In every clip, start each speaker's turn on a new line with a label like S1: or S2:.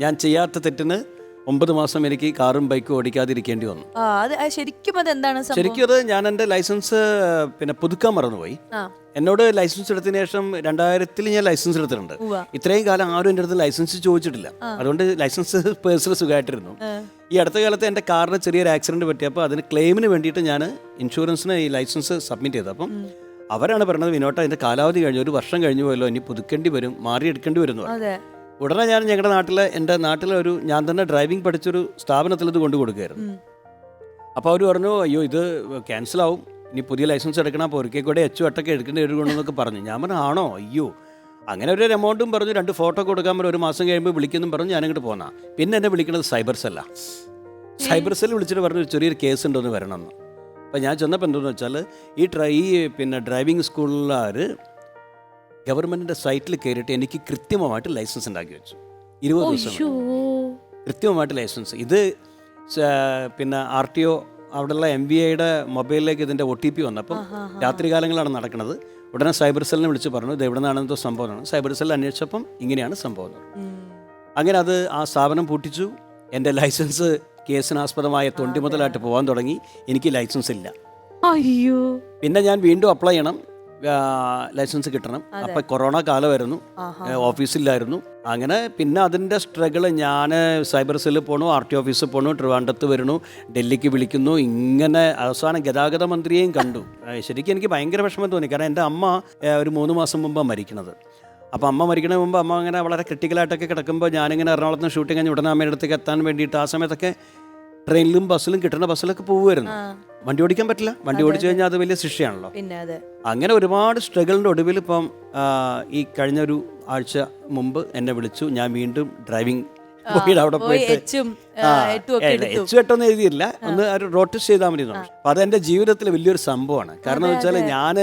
S1: ഞാൻ ചെയ്യാത്ത തെറ്റിന് ഒമ്പത് മാസം എനിക്ക് കാറും ബൈക്കും ഓടിക്കാതിരിക്കേണ്ടി വന്നു.
S2: ആ അത് ആ, ശരിക്കും അത് എന്താണ് സംഭവം?
S1: ശരിക്കും അത് ഞാൻ എന്റെ ലൈസൻസ് പിന്നെ പുതുക്കാൻ മറന്നുപോയി.
S2: ആ.
S1: എന്നോട് ലൈസൻസ് എടുത്തതിന് ശേഷം രണ്ടായിരത്തിൽ ഞാൻ ലൈസൻസ് എടുത്തിട്ടുണ്ട്.
S2: ഉവ്വ.
S1: ഇത്രയും കാലം ആരും എന്റെ അടുത്ത് ലൈസൻസ് ചോദിച്ചിട്ടില്ല. അതുകൊണ്ട് ലൈസൻസ് പേഴ്സണൽ സുഖമായിട്ടിരുന്നു. ഈ അടുത്ത കാലത്ത് എന്റെ കാറിന് ചെറിയൊരു ആക്സിഡന്റ് പറ്റിയപ്പോൾ അതിന് ക്ലെയിമിന് വേണ്ടിയിട്ട് ഞാൻ ഇൻഷുറൻസിന് ഈ ലൈസൻസ് സബ്മിറ്റ് ചെയ്തു. അപ്പം അവരാണ് പറയുന്നത് വിനോട്ട അതിന്റെ കാലാവധി കഴിഞ്ഞു ഒരു വർഷം കഴിഞ്ഞു പോയല്ലോ ഇനി പുതുക്കേണ്ടി വരും മാറിയെടുക്കേണ്ടി വരും എന്ന് പറഞ്ഞു.
S2: അതെ.
S1: ഉടനെ ഞാൻ ഞങ്ങളുടെ നാട്ടിലെ എന്റെ നാട്ടിലെ ഒരു ഞാൻ തന്നെ ഡ്രൈവിംഗ് പഠിച്ചൊരു സ്ഥാപനത്തിൽ ഇത് കൊണ്ടു കൊടുക്കുകയായിരുന്നു അപ്പോൾ അവർ പറഞ്ഞു അയ്യോ ഇത് ക്യാൻസലാവും ഇനി പുതിയ ലൈസൻസ് എടുക്കണം അപ്പോൾ ഒരിക്കൽ കൂടെ എച്ച് വട്ടൊക്കെ എടുക്കേണ്ടി വരുമെന്നൊക്കെ പറഞ്ഞു. ഞാൻ പറഞ്ഞു ആണോ? അയ്യോ. അങ്ങനെ ഒരു എമൗണ്ടും പറഞ്ഞു രണ്ട് ഫോട്ടോ കൊടുക്കാൻ പറഞ്ഞു. ഒരു മാസം കഴിയുമ്പോൾ വിളിക്കുന്നു പറഞ്ഞു ഞാനിങ്ങോട്ട് പോന്നാ. പിന്നെ എന്നെ വിളിക്കുന്നത് സൈബർ സെല്ലാണ് സൈബർ സെൽ വിളിച്ചിട്ട് പറഞ്ഞു ചെറിയൊരു കേസ് ഉണ്ടോന്ന് വരണമെന്ന് അപ്പോൾ ഞാൻ ചെന്നപ്പോൾ എന്തെന്ന് വെച്ചാൽ ഈ ട്രൈ ഈ പിന്നെ ഡ്രൈവിംഗ് സ്കൂളുകാർ ഗവൺമെന്റിന്റെ സൈറ്റിൽ കയറിയിട്ട് എനിക്ക് കൃത്യമായിട്ട് ലൈസൻസ് ഉണ്ടാക്കി വെച്ചു. ഇരുപത് ദിവസം. കൃത്യമായിട്ട് ലൈസൻസ്. ഇത് പിന്നെ ആർ ടി ഒ അവിടെയുള്ള എം ബി ഐയുടെ മൊബൈലിലേക്ക് ഇതിന്റെ ഒ ടി പി വന്നപ്പം രാത്രി കാലങ്ങളാണ് നടക്കുന്നത്. ഉടനെ സൈബർ സെല്ലിനെ വിളിച്ച് പറഞ്ഞു ഇത് എവിടെ നിന്നാണെന്തോ സംഭവമാണ് സൈബർ സെല്ലിൽ അന്വേഷിച്ചപ്പം ഇങ്ങനെയാണ് സംഭവം. അങ്ങനെ അത് ആ സ്ഥാപനം പൂട്ടിച്ചു. എന്റെ ലൈസൻസ് കേസിനാസ്പദമായ തൊണ്ടി മുതലായിട്ട് പോകാൻ തുടങ്ങി. എനിക്ക് ലൈസൻസ് ഇല്ല.
S3: അയ്യോ.
S1: പിന്നെ ഞാൻ വീണ്ടും അപ്ലൈ ചെയ്യണം. ലൈസൻസ് കിട്ടണം. അപ്പൊ കൊറോണ കാലമായിരുന്നു. ഓഫീസിലായിരുന്നു അങ്ങനെ പിന്നെ അതിന്റെ സ്ട്രഗിൾ ഞാൻ സൈബർ സെല്ലിൽ പോണു ആർ ടി ഓഫീസിൽ പോണു ട്രിവാൻഡത്ത് വരണു ഡൽഹിക്ക് വിളിക്കുന്നു ഇങ്ങനെ അവസാനം ഗതാഗത മന്ത്രിയെയും കണ്ടു. ശരിക്കും എനിക്ക് ഭയങ്കര വിഷമം തോന്നി. കാരണം എന്റെ അമ്മ ഒരു മൂന്ന് മാസം മുമ്പാണ് മരിക്കണത്. അപ്പോൾ അമ്മ മരിക്കണ മുമ്പ് അമ്മ അങ്ങനെ വളരെ ക്രിട്ടിക്കലായിട്ടൊക്കെ കിടക്കുമ്പോൾ ഞാനിങ്ങനെ എറണാകുളത്ത് ഷൂട്ടിങ് കഴിഞ്ഞ് ഉടനെ അമ്മയുടെ അടുത്തേക്ക് എത്താൻ വേണ്ടിയിട്ട് ആ സമയത്തൊക്കെ ട്രെയിനിലും ബസ്സിലും കിട്ടുന്ന ബസ്സിലൊക്കെ പോകുമായിരുന്നു വണ്ടി ഓടിക്കാൻ പറ്റില്ല. വണ്ടി ഓടിച്ചു കഴിഞ്ഞാൽ അത് വലിയ ശിക്ഷയാണല്ലോ.
S2: പിന്നെ അതെ.
S1: അങ്ങനെ ഒരുപാട് സ്ട്രഗിളിന്റെ ഒടുവിൽ ഇപ്പം ഈ കഴിഞ്ഞ ഒരു ആഴ്ച മുമ്പ് എന്നെ വിളിച്ചു. ഞാൻ വീണ്ടും ഡ്രൈവിംഗ് പോയിട്ട് അവിടെ പോയിട്ട്
S2: എച്ചും
S1: എട്ടൊന്നും എഴുതിയില്ല. ഒന്ന് ഒരു റോഡ് ടെസ്റ്റ് ചെയ്താൽ മതി. അപ്പൊ അത് എന്റെ ജീവിതത്തിൽ വലിയൊരു സംഭവമാണ്. കാരണം എന്ന് വെച്ചാൽ ഞാൻ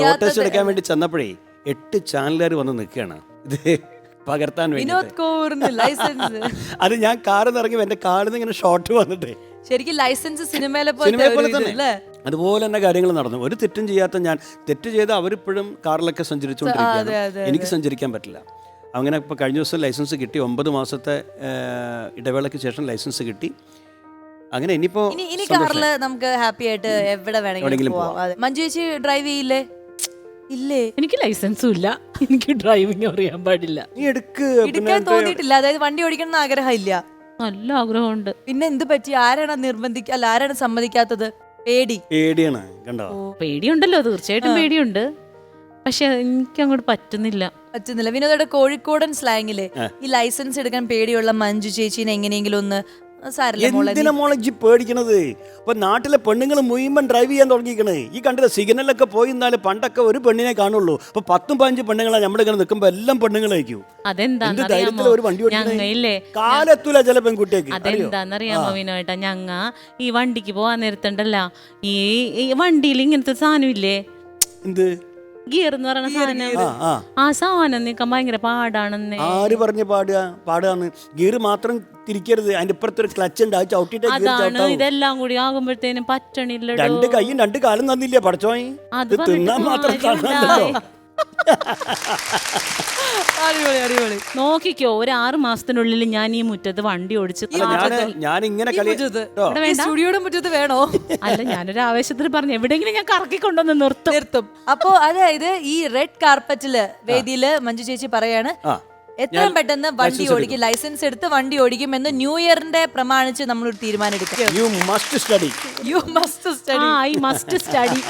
S1: റോഡ് ടെസ്റ്റ് എടുക്കാൻ വേണ്ടി ചെന്നപ്പോഴേ എട്ട് ചാനലുകാർ വന്ന് നിൽക്കുകയാണ്. ഇത് പകർത്താൻ വേണ്ടി
S2: ലൈസൻസ്.
S1: അത് ഞാൻ കാറിൽ ഇറങ്ങി എന്റെ കാറിൽ നിന്ന് ഇങ്ങനെ ഷോർട്ട് വന്നിട്ട്.
S2: ശരിക്കും ലൈസൻസ് സിനിമയിലെ
S1: സിനിമയെ പോലെ അതുപോലെ തന്നെ കാര്യങ്ങൾ നടന്നു. ഒരു തെറ്റും ചെയ്യാത്ത ഞാൻ തെറ്റ് ചെയ്ത് അവരിപ്പോഴും കാറിലൊക്കെ സഞ്ചരിച്ചുകൊണ്ടിരിക്കുകയാണ്. എനിക്ക് സഞ്ചരിക്കാൻ പറ്റില്ല. അങ്ങനെ ഇപ്പോൾ കഴിഞ്ഞ ദിവസം ലൈസൻസ് കിട്ടി. ഒമ്പത് മാസത്തെ ഇടവേളയ്ക്ക് ശേഷം ലൈസൻസ് കിട്ടി. അങ്ങനെ ഇനിയിപ്പോൾ
S2: ഇനി കാറിൽ നമുക്ക് ഹാപ്പി ആയിട്ട് എവിടെ വേണമെങ്കിലും മഞ്ജു ചേച്ചി ഡ്രൈവ് ചെയ്യില്ലേ? ഇല്ലേ?
S3: എനിക്ക് ലൈസൻസും ഇല്ല. എനിക്ക് ഡ്രൈവിംഗ് അറിയാൻ പാടില്ല.
S1: നീ എടുക്ക്
S2: എടുക്കാൻ തോന്നിയിട്ടില്ല. അതായത് വണ്ടി ഓടിക്കണം ആഗ്രഹമില്ല. ആഗ്രഹം
S3: നല്ല ആഗ്രഹമുണ്ട്.
S2: പിന്നെ എന്ത് പറ്റി? ആരാണ് നിർബന്ധിക്ക അല്ല ആരാണ് സമ്മതിക്കാത്തത്? പേടി.
S1: പേടിയാണ് കണ്ടോ?
S3: പേടിയുണ്ടല്ലോ തീർച്ചയായിട്ടും പേടിയുണ്ട്. പക്ഷെ എനിക്ക് അങ്ങോട്ട് പറ്റുന്നില്ല.
S2: പറ്റുന്നില്ല വിനോദയുടെ കോഴിക്കോടൻ സ്ലാങ്ങിൽ ഈ ലൈസൻസ് എടുക്കാൻ പേടിയുള്ള മഞ്ജു ചേച്ചീനെ എങ്ങനെയെങ്കിലും ഒന്ന്
S1: എന്തിനാ മോളെ ഇജ്ജ് പേടിക്കണത്? ഇപ്പൊ നാട്ടിലെ പെണ്ണുങ്ങൾ മുഴുവൻ ഡ്രൈവ് ചെയ്യാൻ തുടങ്ങിക്കണേ ഈ കണ്ടില്ല സിഗ്നലൊക്കെ പോയി എന്നാൽ പണ്ടൊക്കെ ഒരു പെണ്ണിനെ കാണുള്ളൂ. അപ്പൊ പത്തും പതിനഞ്ച് പെണ്ണുങ്ങളെ നമ്മുടെ നമ്മളിങ്ങനെ നിൽക്കുമ്പോ എല്ലാം പെണ്ണുങ്ങളായിരിക്കും. എന്ത് ധൈര്യത്തിലാ ഒരു വണ്ടി ഓടിക്കണേ?
S3: ഞങ്ങയില്ലേ
S1: കാലെത്തൂല ചില പെൺകുട്ടിയൊക്കെ അറിയോ?
S3: അതെന്താന്നറിയാമോ വിനോട്ടാ ഞങ്ങ ഈ വണ്ടിക്ക് പോവാൻ നേരത്തുണ്ടല്ല. ഈ വണ്ടിയിൽ ഇങ്ങനത്തെ സാധനം ഇല്ലേ?
S1: എന്ത്?
S3: ഗിയർ എന്ന് പറയുന്ന സാധനം.
S1: ആ
S3: സാധനം നിൽക്കാൻ ഭയങ്കര പാടാണെന്നേ.
S1: ആര് പറഞ്ഞ് പാടുക? പാടുകന്ന് ഗിയർ മാത്രം തിരിക്കരുത്. അതിന്റെ ഇപ്പുറത്തൊരു ക്ലച്ച് ഉണ്ട്. അത് ചവിട്ടിട്ട് ഗിയർ
S3: അതാണ്. ഇതെല്ലാം കൂടി ആകുമ്പോഴത്തേനും പറ്റണില്ലടോ.
S1: രണ്ട് കൈയും രണ്ട് കാലും തന്നില്ലേ? പഠിച്ചോയി
S3: അത്
S1: ഇത് തിന്നാൻ
S3: പറഞ്ഞിട്ട്
S1: മാത്രം
S2: അടിപൊളി അടിപൊളി.
S3: നോക്കിക്കോ ഒരു ആറ് മാസത്തിനുള്ളിൽ ഞാൻ ഈ മുറ്റത്ത് വണ്ടി ഓടിച്ച്
S1: ഞാൻ ഞാൻ ഇങ്ങനെ കളി
S2: മുറ്റത്ത്.
S1: കേട്ടോ.
S3: ഇവിടെ
S2: ഈ
S3: വേണ്ട.
S2: സ്റ്റുഡിയോയുടെ മുറ്റത്ത് വേണോ?
S3: അല്ല ഞാനൊരു ആവേശത്തിൽ പറഞ്ഞു. എവിടെയെങ്കിലും ഞാൻ കറക്കിക്കൊണ്ടൊന്ന് നിർത്തും.
S2: നിർത്തും. അപ്പോ അതായത് ഈ റെഡ് കാർപ്പറ്റിൽ വേദിയിൽ മഞ്ജു ചേച്ചി പറയാണ്
S1: ആ.
S2: എത്രയും പെട്ടെന്ന് വണ്ടി ഓടിക്കും. ലൈസൻസ് എടുത്ത് വണ്ടി ഓടിക്കും എന്ന് ന്യൂ ഇയറിന്റെ പ്രമാണിച്ച് നമ്മൾ ഒരു തീരുമാനം എടുക്കും.
S1: You must study
S2: you must
S3: ആ
S2: സ്റ്റഡി
S3: ഐ മസ്റ്റ് സ്റ്റഡി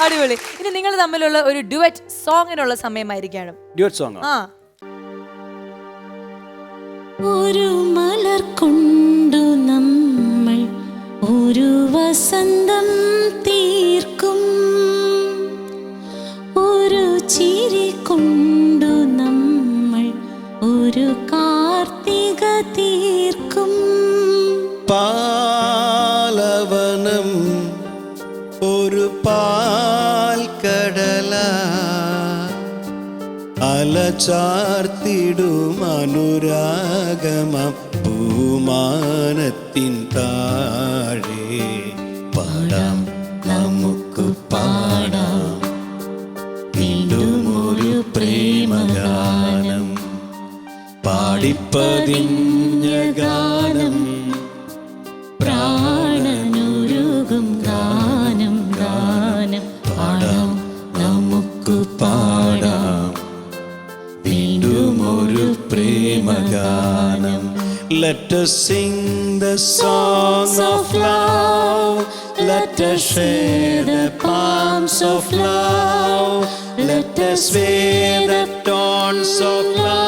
S2: അടിപൊളി. ഇനി നിങ്ങൾ തമ്മിലുള്ള ഒരു ഡ്യുവറ്റ് സോങ്ങിനുള്ള സമയമായിരിക്കണം
S1: ഡ്യുവറ്റ് സോങ്
S2: ആ?
S4: ഒരു മലർ കൊണ്ടു നമ്മൾ ഒരു വസന്തം തീർക്കും കാർത്തിക തീർക്കും
S5: പാലവനം ഒരു പാൽക്കടല അലചാർത്തിടും അനുരാഗമം ഭൂമാനത്തിൻ താഴെ പാടാം നമുക്ക് പാടാം വീണ്ടും ഒരു പ്രേമഗാനം പാടിപ്പതിഞ്ഞ Let us sing the songs of love. Let us share the palms of love. Let us wave the dawns of love.